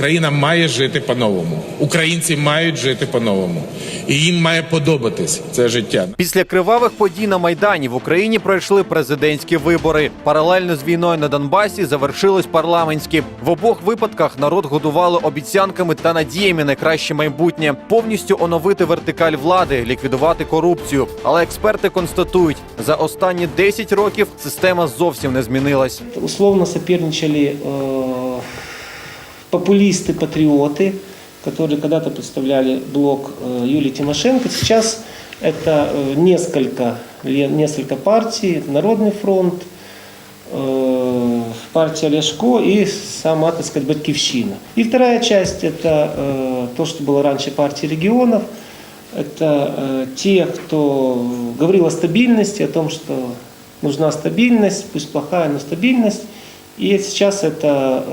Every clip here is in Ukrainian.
Країна має жити по-новому. Українці мають жити по-новому. І їм має подобатись це життя. Після кривавих подій на майдані в Україні пройшли президентські вибори. Паралельно з війною на Донбасі завершились парламентські. В обох випадках народ годували обіцянками та надіями на краще майбутнє, повністю оновити вертикаль влади, ліквідувати корупцію. Але експерти констатують, за останні 10 років система зовсім не змінилась. условно соперничали э, популисты-патриоты, которые когда-то представляли блок э, Юлии Тимошенко. Сейчас это э, несколько, несколько партий, Народный фронт, э, партия Ляшко и сама, так сказать, Батьковщина. И вторая часть – это то, что было раньше партии регионов. Это те, кто говорил о стабильности, о том, что нужна стабильность, пусть плохая, но стабильность. И сейчас это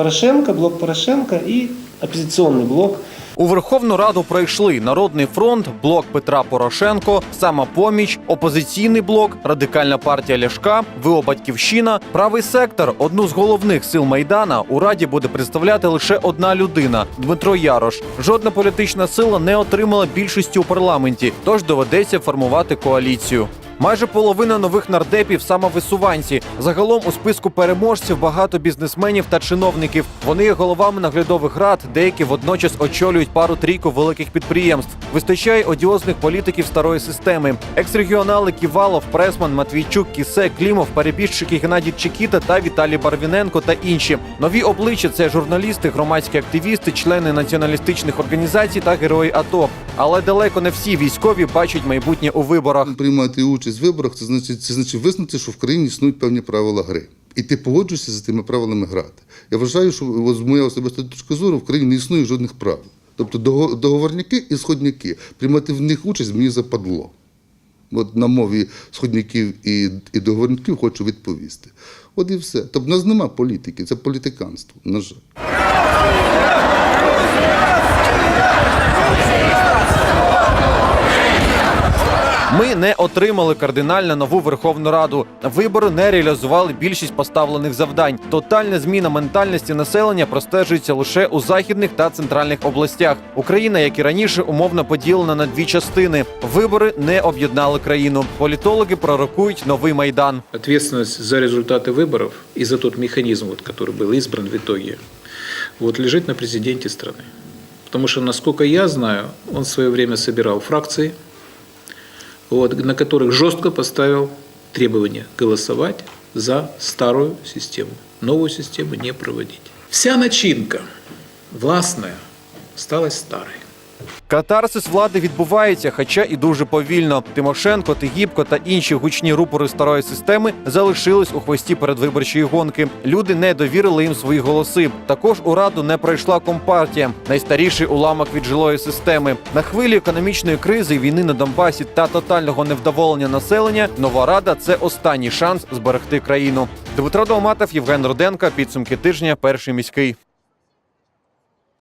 Порошенко, блок Порошенко и оппозиционный блок У Верховну Раду пройшли Народний фронт, блок Петра Порошенко, самопоміч, опозиційний блок, радикальна партія Ляшка, ВО Батьківщина, правий сектор. Одну з головних сил майдана у раді буде представляти лише одна людина Дмитро Ярош. Жодна політична сила не отримала більшості у парламенті, тож доведеться формувати коаліцію. Майже половина нових нардепів самовисуванці. Загалом у списку переможців багато бізнесменів та чиновників. Вони є головами наглядових рад, деякі водночас очолюють пару-трійку великих підприємств. Вистачає одіозних політиків старої системи. Екс-регіонали Ківалов, Пресман, Матвійчук, Кісе, Клімов, перебіжчики Геннадій Чекіта та Віталій Барвіненко та інші. Нові обличчя це журналісти, громадські активісти, члени націоналістичних організацій та герої АТО. Але далеко не всі військові бачать майбутнє у виборах. Приймати участь в виборах це значить, це значить визнати, що в країні існують певні правила гри. І ти погоджуєшся з тими правилами грати. Я вважаю, що з моєї особистої точки зору в країні не існує жодних правил. Тобто дого- договорняки і сходняки. Приймати в них участь мені западло. От на мові сходняків і, і договорників хочу відповісти. От і все. Тобто в нас нема політики, це політиканство, на жаль. Ми не отримали кардинально нову Верховну Раду. Вибори не реалізували більшість поставлених завдань. Тотальна зміна ментальності населення простежується лише у західних та центральних областях. Україна, як і раніше, умовно поділена на дві частини. Вибори не об'єднали країну. Політологи пророкують новий майдан. Ответственность за результаты выборов и за тот механизм, вот, который был избран в итоге, вот, лежит на президенте страны. Потому что, насколько я знаю, он в свое время собирал фракции, Вот, на которых жестко поставил требование голосовать за старую систему. Новую систему не проводить. Вся начинка властная осталась старой. Катарсис влади відбувається, хоча і дуже повільно. Тимошенко, Тигіпко та інші гучні рупори старої системи залишились у хвості передвиборчої гонки. Люди не довірили їм свої голоси. Також у раду не пройшла компартія, найстаріший уламок від жилої системи. На хвилі економічної кризи, війни на Донбасі та тотального невдоволення населення. Нова рада це останній шанс зберегти країну. Дмитро Долматов, Євген Руденко. Підсумки тижня. Перший міський.